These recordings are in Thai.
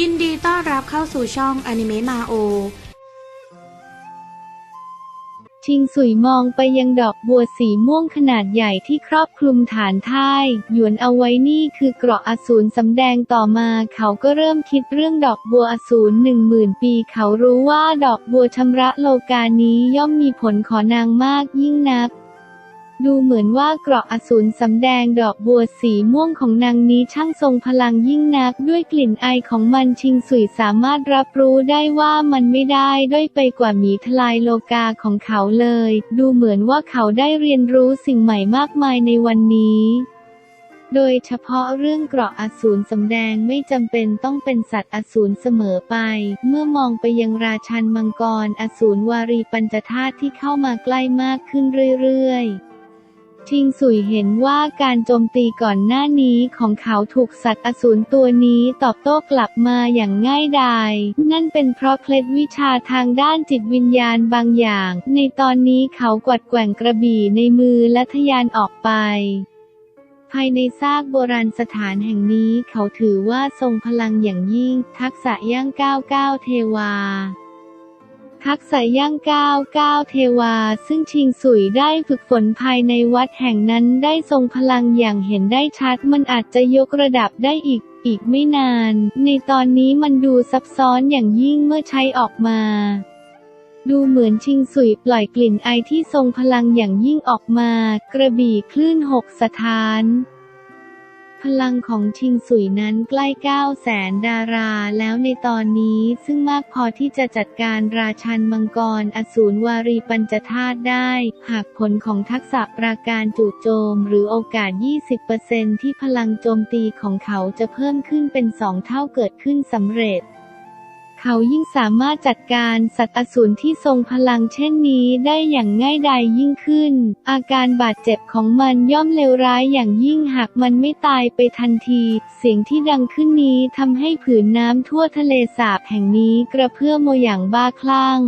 ยินดีต้อนรับเข้าสู่ช่องอนิเมะมาโอ ชิงสุยมองไปยังดอกบัวสีม่วงขนาดใหญ่ที่ครอบคลุมฐานท่ายหยวนเอาไว้นี่คือเกราะอสูรสำแดงต่อมาเขาก็เริ่มคิดเรื่องดอกบัวอสูรหนึ่งหมื่นปีเขารู้ว่าดอกบัวชำระโลกานี้ย่อมมีผลขอนางมากยิ่งนัก ดูเหมือนว่าเกราะอสูรสำแดงดอกบัวสีม่วงของนางนี้ช่างทรงพลังยิ่งนัก ด้วยกลิ่นไอของมันชิงสุยสามารถรับรู้ได้ว่ามันไม่ได้ด้อยไปกว่าหมีทลายโลกาของเขาเลย ดูเหมือนว่าเขาได้เรียนรู้สิ่งใหม่มากมายในวันนี้โดยเฉพาะเรื่องเกราะอสูรสำแดงไม่จำเป็นต้องเป็นสัตว์อสูรเสมอไป เมื่อมองไปยังราชันมังกร อสูรวารีปัญจธาตุที่เข้ามาใกล้มากขึ้นเรื่อยๆ ชิงสุยเห็นว่าการโจมตีก่อนหน้านี้ของเขาถูกสัตว์อสูรตัวนี้ตอบโต้กลับมาอย่างง่ายดายนั่นเป็นเพราะเคล็ดวิชาทางด้านจิตวิญญาณบางอย่าง ในตอนนี้เขากวัดแกว่งกระบี่ในมือและทะยานออกไป ภายในซากโบราณสถานแห่งนี้เขาถือว่าทรงพลังอย่างยิ่ง ทักษะย่างก้าวก้าวเทวา ทักษะย่างก้าวก้าวเทวา ซึ่งชิงสุยได้ฝึกฝนภายในวัดแห่งนั้นได้ทรงพลังอย่างเห็นได้ชัด มันอาจจะยกระดับได้อีกอีกไม่นาน ในตอนนี้มันดูซับซ้อนอย่างยิ่งเมื่อใช้ออกมาดูเหมือนชิงสุยปล่อยกลิ่นไอที่ทรงพลังอย่างยิ่งออกมา กระบี่คลื่นหกสถาน ลังของชิงสุยนั้นใกล้9แสนดาราแล้วในตอนนี้ซึ่งมากพอที่จะจัดการราชันมังกร อสูรวารีปัญจธาตุได้ หากผลของทักษะประการจู่โจม หรือโอกาส 20%ที่พลังโจมตีของเขาจะเพิ่มขึ้นเป็นสองเท่าเกิดขึ้นสำเร็จ เขายิ่งสามารถจัดการสัตว์อสูรที่ทรงพลังเช่นนี้ได้อย่างง่ายดายยิ่งขึ้น อาการบาดเจ็บของมันย่อมเลวร้ายอย่างยิ่งหากมันไม่ตายไปทันที เสียงที่ดังขึ้นนี้ทำให้ผืนน้ำทั่วทะเลสาบแห่งนี้กระเพื่อมโมอย่างบ้าคลั่ง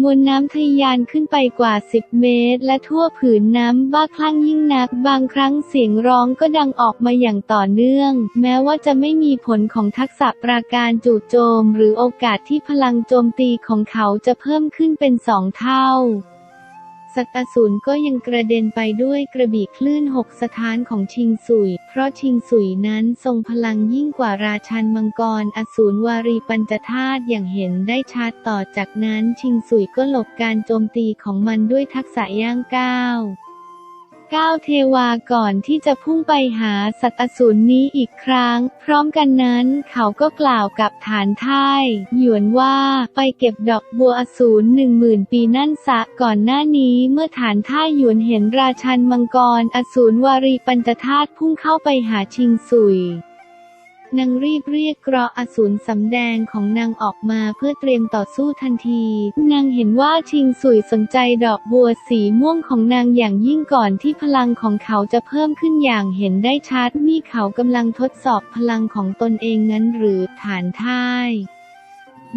มวลน้ำทะยานขึ้นไปกว่า 10 เมตร และทั่วผืนน้ำบ้าคลั่งยิ่งนัก บางครั้งเสียงร้องก็ดังออกมาอย่างต่อเนื่อง แม้ว่าจะไม่มีผลของทักษะปราการจู่โจม หรือโอกาสที่พลังโจมตีของเขาจะเพิ่มขึ้นเป็นสองเท่า สัตว์อสูรก็ยังกระเด็นไปด้วยกระบี่คลื่นหกสถานของชิงสุย เพราะชิงสุยนั้นทรงพลังยิ่งกว่าราชันมังกร อสูรวารีปัญจธาตุอย่างเห็นได้ชัดต่อจากนั้นชิงสุยก็หลบการโจมตีของมันด้วยทักษะย่างก้าว ก้าวเทวาก่อนที่จะพุ่งไปหาสัตว์อสูรนี้อีกครั้ง พร้อมกันนั้นเขาก็กล่าวกับฐานท่ายหยวนว่าไปเก็บดอกบัวอสูรหนึ่งหมื่นปีนั่นซะก่อนหน้านี้เมื่อฐานท่ายหยวนเห็นราชันมังกร อสูรวารีปัญจธาตุพุ่งเข้าไปหาชิงสุย นางรีบเรียกกราะอสูรสำแดงของนางออกมาเพื่อเตรียมต่อสู้ทันที นางเห็นว่าชิงสุยสนใจดอกบัวสีม่วงของนางอย่างยิ่งก่อนที่พลังของเขาจะเพิ่มขึ้นอย่างเห็นได้ชัดนี่เขากำลังทดสอบพลังของตนเองนั้นหรือฐานท่าย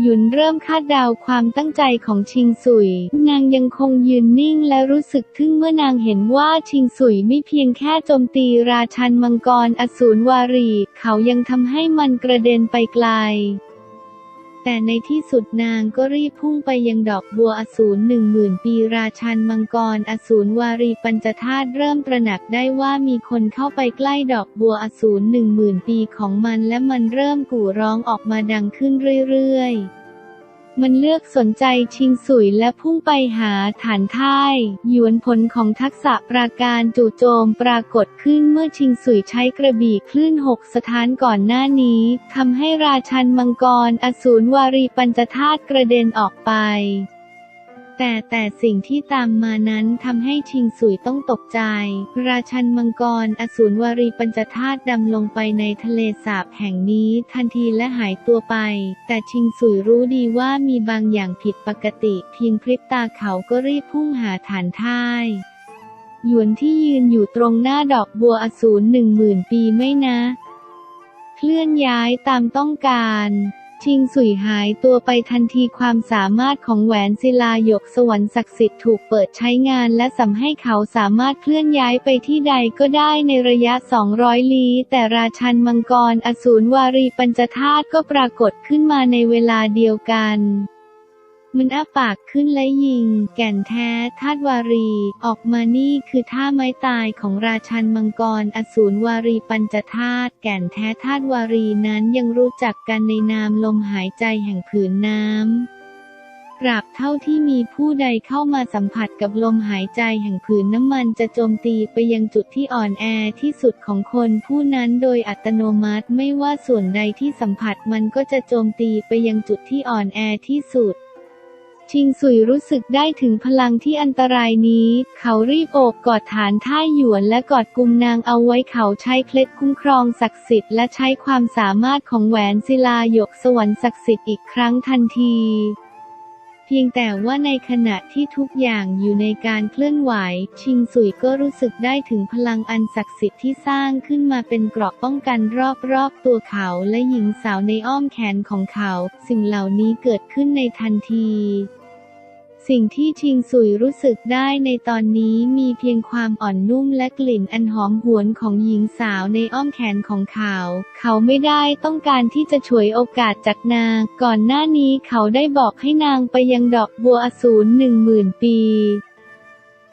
หยุนเริ่มคาดเดาความตั้งใจของชิงสุย นางยังคงยืนนิ่งและรู้สึกทึ่งเมื่อนางเห็นว่าชิงสุยไม่เพียงแค่โจมตีราชันมังกรอสูรวารี เขายังทำให้มันกระเด็นไปไกล แต่ในที่สุดนางก็รีบพุ่งไปยังดอกบัวอสูรหนึ่งหมื่นปีราชันมังกรอสูรวารีปัญจธาตุเริ่มตระหนักได้ว่ามีคนเข้าไปใกล้ดอกบัวอสูรหนึ่งหมื่นปีของมันและมันเริ่มกู่ร้องออกมาดังขึ้นเรื่อยๆ มันเลือกสนใจชิงสุยและพุ่งไปหาฐานท่ายหยวนผลของทักษะปราการจู่โจมปรากฏขึ้นเมื่อชิงสุยใช้กระบี่คลื่นหกสถานก่อนหน้านี้ทำให้ราชันมังกร อสูรวารีปัญจธาตุกระเด็นออกไป แต่แต่สิ่งที่ตามมานั้นทำให้ชิงสุยต้องตกใจ ราชันมังกรอสูรวารีปัญจธาตุดำลงไปในทะเลสาบแห่งนี้ทันทีและหายตัวไป แต่ชิงสุยรู้ดีว่ามีบางอย่างผิดปกติ เพียงพริบตาเขาก็รีบพุ่งหาฐานท่ายหยวนที่ยืนอยู่ตรงหน้าดอกบัวอสูรหนึ่งหมื่นปีไม่นะ เคลื่อนย้ายตามต้องการ ชิงสุยหายตัวไปทันทีความสามารถของแหวนศิลาหยกสวรรค์ศักดิ์สิทธิ์ถูกเปิดใช้งานและสำให้เขาสามารถเคลื่อนย้ายไปที่ใดก็ได้ในระยะ 200 ลี้ แต่ราชันมังกรอสูรวารีปัญจธาตุก็ปรากฏขึ้นมาในเวลาเดียวกัน มันอ้าปากขึ้นและยิง แก่นแท้ธาตุวารี ออกมานี่คือท่าไม้ตายของราชันมังกร อสูรวารีปัญจธาตุแก่นแท้ธาตุวารีนั้นยังรู้จักกันในนามลมหายใจแห่งผืนน้ำตราบเท่าที่มีผู้ใดเข้ามาสัมผัสกับลมหายใจแห่งผืนน้ำมันจะโจมตีไปยังจุดที่อ่อนแอที่สุดของคนผู้นั้นโดยอัตโนมัติไม่ว่าส่วนใดที่สัมผัสมันก็จะโจมตีไปยังจุดที่อ่อนแอที่สุด ชิงสุยรู้สึกได้ถึงพลังที่อันตรายนี้ เขารีบโอบกอดฐานท่ายหยวนและกอดกุมนางเอาไว้เขาใช้เคล็ดคุ้มครองศักดิ์สิทธิ์และใช้ความสามารถของแหวนศิลาหยกสวรรค์ศักดิ์สิทธิ์อีกครั้งทันทีเพียงแต่ว่าในขณะที่ทุกอย่างอยู่ในการเคลื่อนไหว ชิงสุยก็รู้สึกได้ถึงพลังอันศักดิ์สิทธิ์ที่สร้างขึ้นมาเป็นเกราะป้องกันรอบๆตัวเขาและหญิงสาวในอ้อมแขนของเขา สิ่งเหล่านี้เกิดขึ้นในทันที สิ่งที่ชิงสุยรู้สึกได้ในตอนนี้มีเพียงความอ่อนนุ่มและกลิ่นอันหอมหวนของหญิงสาวในอ้อมแขนของเขา เขาไม่ได้ต้องการที่จะฉวยโอกาสจากนาง ก่อนหน้านี้เขาได้บอกให้นางไปยังดอกบัวอสูรหนึ่งหมื่นปี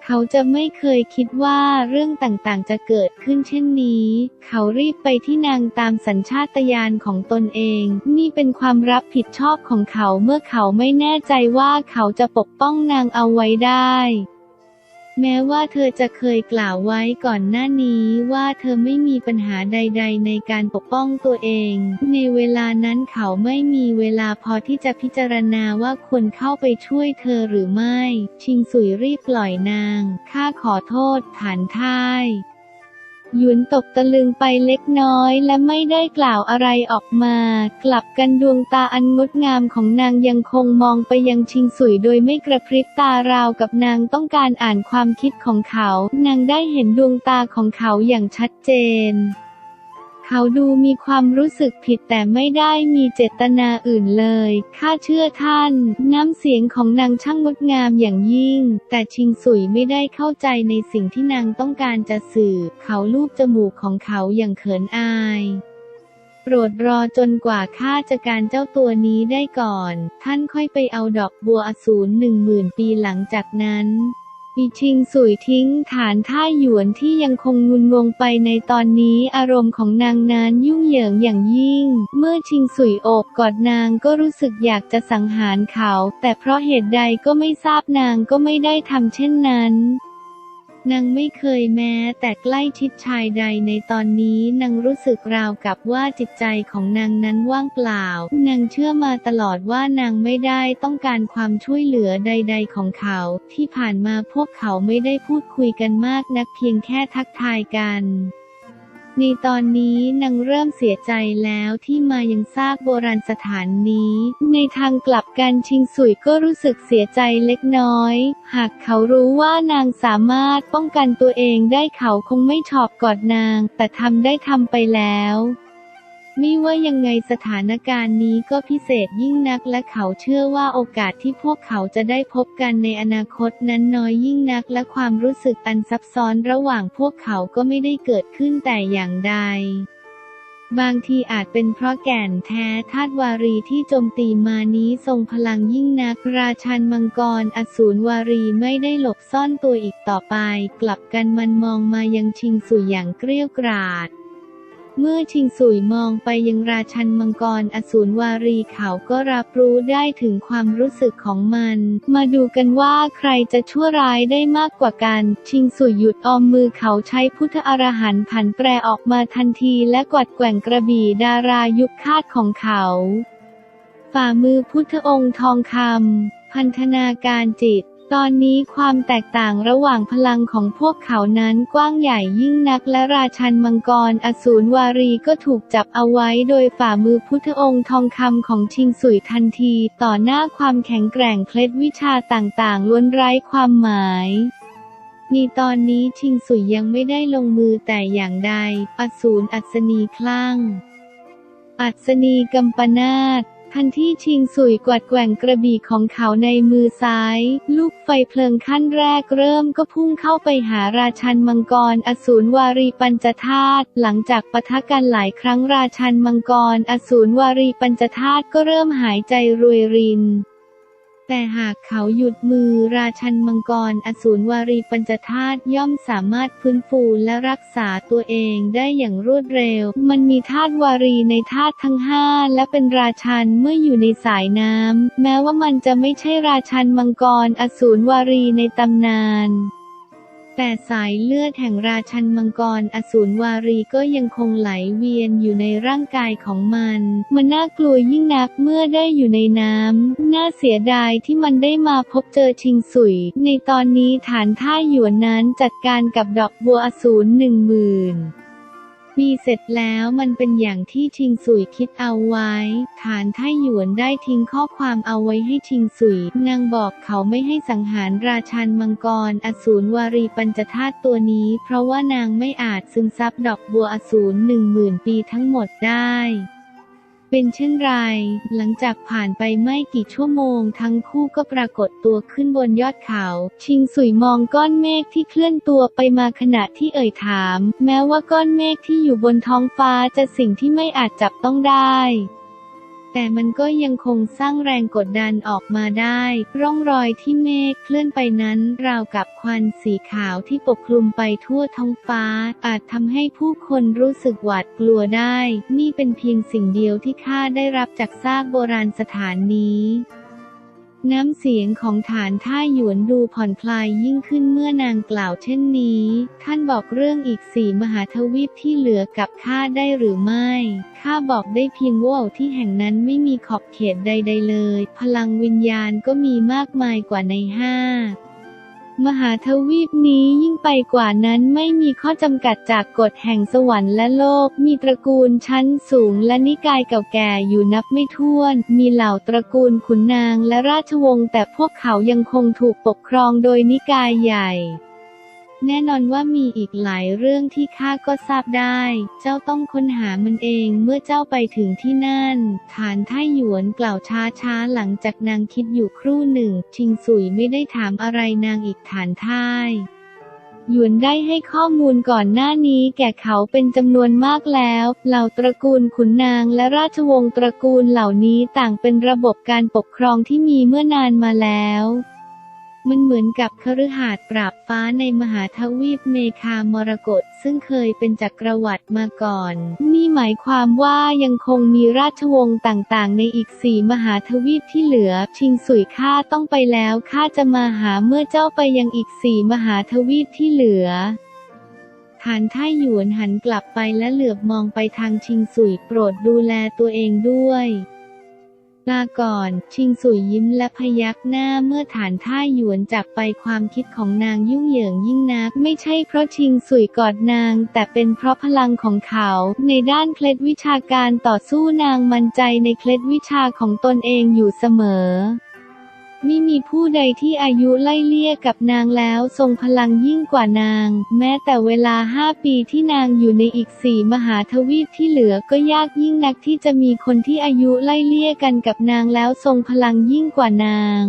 เขาจะไม่เคยคิดว่าเรื่องต่างๆ จะเกิดขึ้นเช่นนี้ เขารีบไปที่นางตามสัญชาตญาณของตนเอง นี่เป็นความรับผิดชอบของเขาเมื่อเขาไม่แน่ใจว่าเขาจะปกป้องนางเอาไว้ได้ แม้ว่าเธอจะเคยกล่าวไว้ก่อนหน้านี้ว่าเธอไม่มีปัญหาใด ๆ ในการปกป้องตัวเอง ในเวลานั้นเขาไม่มีเวลาพอที่จะพิจารณาว่าควรเข้าไปช่วยเธอหรือไม่ ชิงสุยรีบปล่อยนาง ข้าขอโทษฐานท่าย หยวนตกตะลึงไปเล็กน้อยและไม่ได้กล่าวอะไรออกมา กลับกันดวงตาอันงดงามของนางยังคงมองไปยังชิงสุยโดยไม่กระพริบตาราวกับนางต้องการอ่านความคิดของเขา นางได้เห็นดวงตาของเขาอย่างชัดเจน เขาดูมีความรู้สึกผิดแต่ไม่ได้มีเจตนาอื่นเลยข้าเชื่อท่าน น้ำเสียงของนางช่างงดงามอย่างยิ่ง แต่ชิงสุยไม่ได้เข้าใจในสิ่งที่นางต้องการจะสื่อ เขาลูบจมูกของเขาอย่างเขินอายโปรดรอจนกว่าข้าจะการเจ้าตัวนี้ได้ก่อน ท่านค่อยไปเอาดอกบัวอสูรหนึ่งหมื่นปีหลังจากนั้น ปีชิงสุยทิ้งฐานท่าหยวนที่ยังคงงุนงงไปในตอนนี้อารมณ์ของนางนั้นยุ่งเหยิงอย่างยิ่ง เมื่อชิงสุยโอบกอดนางก็รู้สึกอยากจะสังหารเขา แต่เพราะเหตุใดก็ไม่ทราบนางก็ไม่ได้ทำเช่นนั้น นางไม่เคยแม้แต่ใกล้ชิดชายใดในตอนนี้นางรู้สึกราวกับว่าจิตใจของนางนั้นว่างเปล่า นางเชื่อมาตลอดว่านางไม่ได้ต้องการความช่วยเหลือใด ๆ ของเขา ที่ผ่านมาพวกเขาไม่ได้พูดคุยกันมากนักเพียงแค่ทักทายกัน ในตอนนี้นางเริ่มเสียใจแล้วที่มายังซากโบราณสถานนี้ ในทางกลับกันชิงสุยก็รู้สึกเสียใจเล็กน้อย หากเขารู้ว่านางสามารถป้องกันตัวเองได้เขาคงไม่ชอบกอดนาง แต่ทำได้ทำไปแล้ว ไม่ว่ายังไงสถานการณ์นี้ก็พิเศษยิ่งนักและเขาเชื่อว่าโอกาสที่พวกเขาจะได้พบกันในอนาคตนั้นน้อยยิ่งนักและความรู้สึกอันซับซ้อนระหว่างพวกเขาก็ไม่ได้เกิดขึ้นแต่อย่างใดบางทีอาจเป็นเพราะแก่นแท้ธาตุวารีที่โจมตีมานี้ทรงพลังยิ่งนัก ราชันมังกรอสูรวารีไม่ได้หลบซ่อนตัวอีกต่อไป กลับกันมันมองมายังชิงสุยอย่างเกรี้ยวกราด เมื่อชิงสุยมองไปยังราชันมังกรอสูรวารีเขาก็รับรู้ได้ถึงความรู้สึกของมัน มาดูกันว่าใครจะชั่วร้ายได้มากกว่ากัน ชิงสุยหยุดออมมือเขาใช้พุทธอรหันต์ผันแปรออกมาทันทีและกวัดแกว่งกระบี่ดารายุคคาดของเขา ฝ่ามือพุทธองค์ทองคำพันธนาการจิต ตอนนี้ความแตกต่างระหว่างพลังของพวกเขานั้นกว้างใหญ่ยิ่งนักและราชันมังกรอสูรวารีก็ถูกจับเอาไว้โดยฝ่ามือพุทธองค์ทองคำของชิงสุยทันที ต่อหน้าความแข็งแกร่งเคล็ดวิชาต่างๆล้วนไร้ความหมายในตอนนี้ชิงสุยยังไม่ได้ลงมือแต่อย่างใดอสูรอัศนีคลั่ง อัศนีกัมปนาต ทันที่ชิงสุยกวัดแกว่งกระบี่ของเขาในมือซ้าย ลูกไฟเพลิงขั้นแรกเริ่มก็พุ่งเข้าไปหาราชันมังกร อสูรวารีปัญจธาตุหลังจากปะทะกันหลายครั้งราชันมังกร อสูรวารีปัญจธาตุก็เริ่มหายใจรวยริน แต่หากเขาหยุดมือราชันมังกรอสูรวารีปัญจธาตุย่อมสามารถฟื้นฟูและรักษาตัวเองได้อย่างรวดเร็ว มันมีธาตุวารีในธาตุทั้งห้าและเป็นราชันเมื่ออยู่ในสายน้ำ แม้ว่ามันจะไม่ใช่ราชันมังกรอสูรวารีในตำนาน แต่สายเลือดแห่งราชันมังกรอสูรวารีก็ยังคงไหลเวียนอยู่ในร่างกายของมัน มันน่ากลัวยิ่งนักเมื่อได้อยู่ในน้ำ น่าเสียดายที่มันได้มาพบเจอชิงสุย ในตอนนี้ฐานท่าหยวนนั้นจัดการกับดอกบัวอสูรหนึ่งหมื่น มีเสร็จแล้วมันเป็นอย่างที่ชิงสุยคิดเอาไว้ ฐานไทหยวนได้ทิ้งข้อความเอาไว้ให้ชิงสุย นางบอกเขาไม่ให้สังหารราชันมังกร อสูรวารีปัญจธาตุตัวนี้ เพราะว่านางไม่อาจซึมซับดอกบัวอสูรหนึ่งหมื่นปีทั้งหมดได้ เป็นเช่นไร หลังจากผ่านไปไม่กี่ชั่วโมง ทั้งคู่ก็ปรากฏตัวขึ้นบนยอดเขา ชิงสุยมองก้อนเมฆที่เคลื่อนตัวไปมาขณะที่เอ่ยถาม แม้ว่าก้อนเมฆที่อยู่บนท้องฟ้าจะสิ่งที่ไม่อาจจับต้องได้ แต่มันก็ยังคงสร้างแรงกดดันออกมาได้ ร่องรอยที่เมฆเคลื่อนไปนั้น ราวกับควันสีขาวที่ปกคลุมไปทั่วท้องฟ้า อาจทำให้ผู้คนรู้สึกหวาดกลัวได้ นี่เป็นเพียงสิ่งเดียวที่ข้าได้รับจากซากโบราณสถานนี้ น้ำเสียงของฐานท่าหยวนดูผ่อนคลายยิ่งขึ้นเมื่อนางกล่าวเช่นนี้ ท่านบอกเรื่องอีกสี่มหาทวีปที่เหลือกับข้าได้หรือไม่ ข้าบอกได้เพียงว่าที่แห่งนั้นไม่มีขอบเขตใด ๆ เลย พลังวิญญาณก็มีมากมายกว่าในห้า มหาทวีปนี้ยิ่งไปกว่านั้นไม่มีข้อจำกัดจากกฎแห่งสวรรค์และโลก มีตระกูลชั้นสูงและนิกายเก่าแก่อยู่นับไม่ถ้วน มีเหล่าตระกูลขุนนางและราชวงศ์แต่พวกเขายังคงถูกปกครองโดยนิกายใหญ่ แน่นอนว่ามีอีกหลายเรื่องที่ข้าก็ทราบได้ เจ้าต้องค้นหามันเองเมื่อเจ้าไปถึงที่นั่น ฐานท่าหยวนกล่าวช้าๆหลังจากนางคิดอยู่ครู่หนึ่ง ชิงสุยไม่ได้ถามอะไรนางอีกฐานท่ายหยวนได้ให้ข้อมูลก่อนหน้านี้แก่เขาเป็นจำนวนมากแล้ว เหล่าตระกูลขุนนางและราชวงศ์ตระกูลเหล่านี้ต่างเป็นระบบการปกครองที่มีเมื่อนานมาแล้ว มันเหมือนกับคฤหาสน์ปราบฟ้าในมหาทวีปเมคามรกตซึ่งเคยเป็นจักรวรรดิมาก่อน นี่หมายความว่ายังคงมีราชวงศ์ต่างๆ ในอีกสี่มหาทวีปที่เหลือ ชิงสุยข้าต้องไปแล้วข้าจะมาหาเมื่อเจ้าไปยังอีกสี่มหาทวีปที่เหลือฐานท่าหยวนหันกลับไปและเหลือบมองไปทางชิงสุยโปรดดูแลตัวเองด้วย ลาก่อน ชิงสุยยิ้มและพยักหน้าเมื่อฐานท่าหยวนจากไปความคิดของนางยุ่งเหยิงยิ่งนัก ไม่ใช่เพราะชิงสุยกอดนาง แต่เป็นเพราะพลังของเขา ในด้านเคล็ดวิชาการต่อสู้นางมั่นใจในเคล็ดวิชาของตนเองอยู่เสมอ ม่มีผู้ใดที่อายุไล่เลี่ยกับนางแล้วทรงพลังยิ่งกว่านาง แม้แต่เวลาห้าปีที่นางอยู่ในอีกสี่มหาทวีปที่เหลือก็ยากยิ่งนักที่จะมีคนที่อายุไล่เลี่ยกันกับนางแล้วทรงพลังยิ่งกว่านาง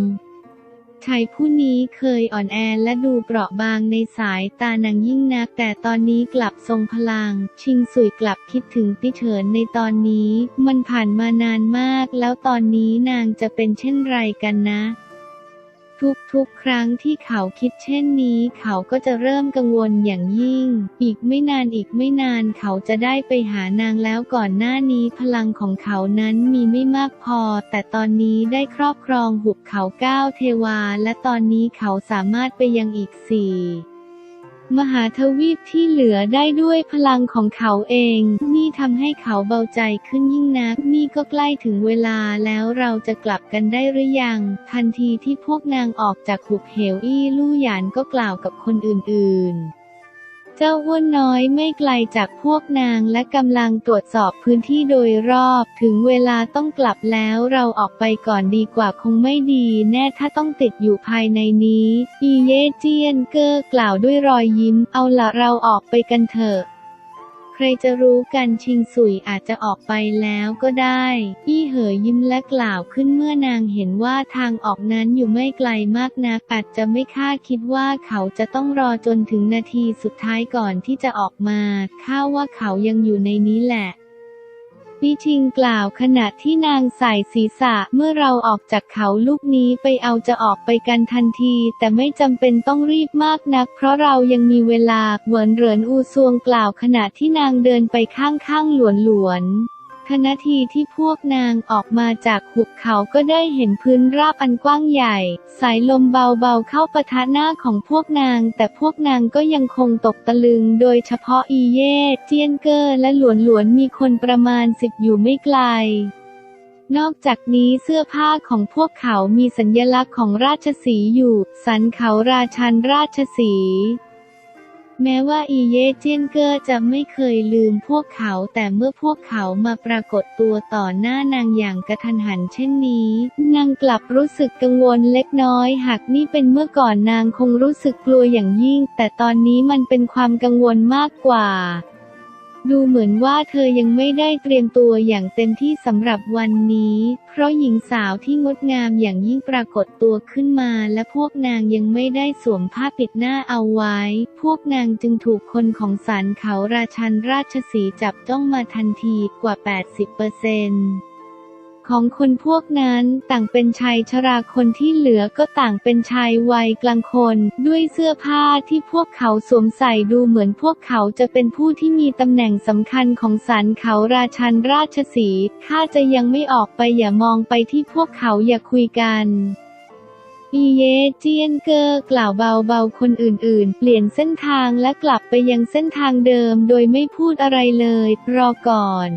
ชายผู้นี้เคยอ่อนแอและดูเปราะบางในสายตานางยิ่งนัก แต่ตอนนี้กลับทรงพลัง ชิงสุยกลับคิดถึงติเฉินในตอนนี้ มันผ่านมานานมาก แล้วตอนนี้นางจะเป็นเช่นไรกันนะ ทุกๆ ครั้งที่เขาคิดเช่นนี้ เขาก็จะเริ่มกังวลอย่างยิ่ง อีกไม่นานอีกไม่นานเขาจะได้ไปหานางแล้วก่อนหน้านี้พลังของเขานั้นมีไม่มากพอ แต่ตอนนี้ได้ครอบครองหุบเขาเก้าเทวา และตอนนี้เขาสามารถไปยังอีกสี่ มหาทวีปที่เหลือได้ด้วยพลังของเขาเอง นี่ทำให้เขาเบาใจขึ้นยิ่งนัก นี่ก็ใกล้ถึงเวลาแล้วเราจะกลับกันได้หรือยัง ทันทีที่พวกนางออกจากหุบเหวอี้ลู่หยานก็กล่าวกับคนอื่นๆ เจ้าห้วนน้อยไม่ไกลจากพวกนางและกำลังตรวจสอบพื้นที่โดยรอบ ถึงเวลาต้องกลับแล้วเราออกไปก่อนดีกว่าคงไม่ดี แน่ถ้าต้องติดอยู่ภายในนี้ อีเยเจียนเกอร์กล่าวด้วยรอยยิ้ม เอาละเราออกไปกันเถอะ รจะรู้กันชิงสุยอาจจะออกไปแล้วก็ได้ อี้เหอยิ้มและกล่าวขึ้นเมื่อนางเห็นว่าทางออกนั้นอยู่ไม่ไกลมากนักอาจจะไม่คาดคิดว่าเขาจะต้องรอจนถึงนาทีสุดท้ายก่อนที่จะออกมาข้าว่าเขายังอยู่ในนี้แหละ ปิชิงกล่าวขณะที่นางใส่ศีรษะเมื่อเราออกจากเขาลูกนี้ไปเอาจะออกไปกันทันที แต่ไม่จำเป็นต้องรีบมากนัก เพราะเรายังมีเวลาเหวินเหรินอูซวงกล่าวขณะที่นางเดินไปข้างๆหลวนหลวนๆ ขณะทีที่พวกนางออกมาจากหุบเขาก็ได้เห็นพื้นราบอันกว้างใหญ่ สายลมเบาๆเข้าปะทะหน้าของพวกนาง แต่พวกนางก็ยังคงตกตะลึง โดยเฉพาะอีเย่เจียนเกอร์และหลวนหลวนมีคนประมาณสิบอยู่ไม่ไกลนอกจากนี้เสื้อผ้าของพวกเขามีสัญลักษณ์ของราชสีอยู่ สันเขาราชันราชสี แม้ว่าอีเยเจนเกอร์จะไม่เคยลืมพวกเขาแต่เมื่อพวกเขามาปรากฏตัวต่อหน้านางอย่างกระทันหันเช่นนี้ นางกลับรู้สึกกังวลเล็กน้อย หากนี่เป็นเมื่อก่อนนางคงรู้สึกกลัวอย่างยิ่ง แต่ตอนนี้มันเป็นความกังวลมากกว่า ดูเหมือนว่าเธอยังไม่ได้เตรียมตัวอย่างเต็มที่สำหรับวันนี้ เพราะหญิงสาวที่งดงามอย่างยิ่งปรากฏตัวขึ้นมา และพวกนางยังไม่ได้สวมผ้าปิดหน้าเอาไว้ พวกนางจึงถูกคนของศาลเขาราชันราชสีจับจ้องมาทันทีกว่า 80%เปอร์เซ็นต์ ของคนพวกนั้นต่างเป็นชายชราคนที่เหลือก็ต่างเป็นชายวัยกลางคน ด้วยเสื้อผ้าที่พวกเขาสวมใส่ดูเหมือนพวกเขาจะเป็นผู้ที่มีตำแหน่งสำคัญของศาลเขาราชันราชสีข้าจะยังไม่ออกไปอย่ามองไปที่พวกเขาอย่าคุยกันอีเยเจียนเกอร์กล่าวเบาๆ คนอื่นๆ เปลี่ยนเส้นทางและกลับไปยังเส้นทางเดิมโดยไม่พูดอะไรเลย รอก่อน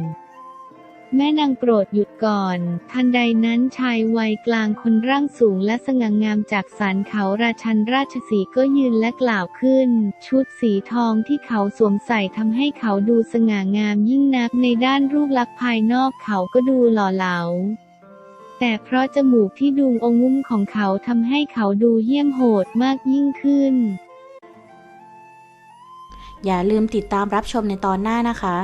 แม่นางโปรดหยุดก่อน ทันใดนั้นชายวัยกลางคนร่างสูงและสง่างามจากศาลเขาราชันราชสีก็ยืนและกล่าวขึ้น ชุดสีทองที่เขาสวมใส่ทำให้เขาดูสง่างามยิ่งนักในด้านรูปลักษณ์ภายนอกเขาก็ดูหล่อเหลาแต่เพราะจมูกที่ดูองุ้มของเขาทำให้เขาดูเยี่ยมโหดมากยิ่งขึ้น อย่าลืมติดตามรับชมในตอนหน้านะคะ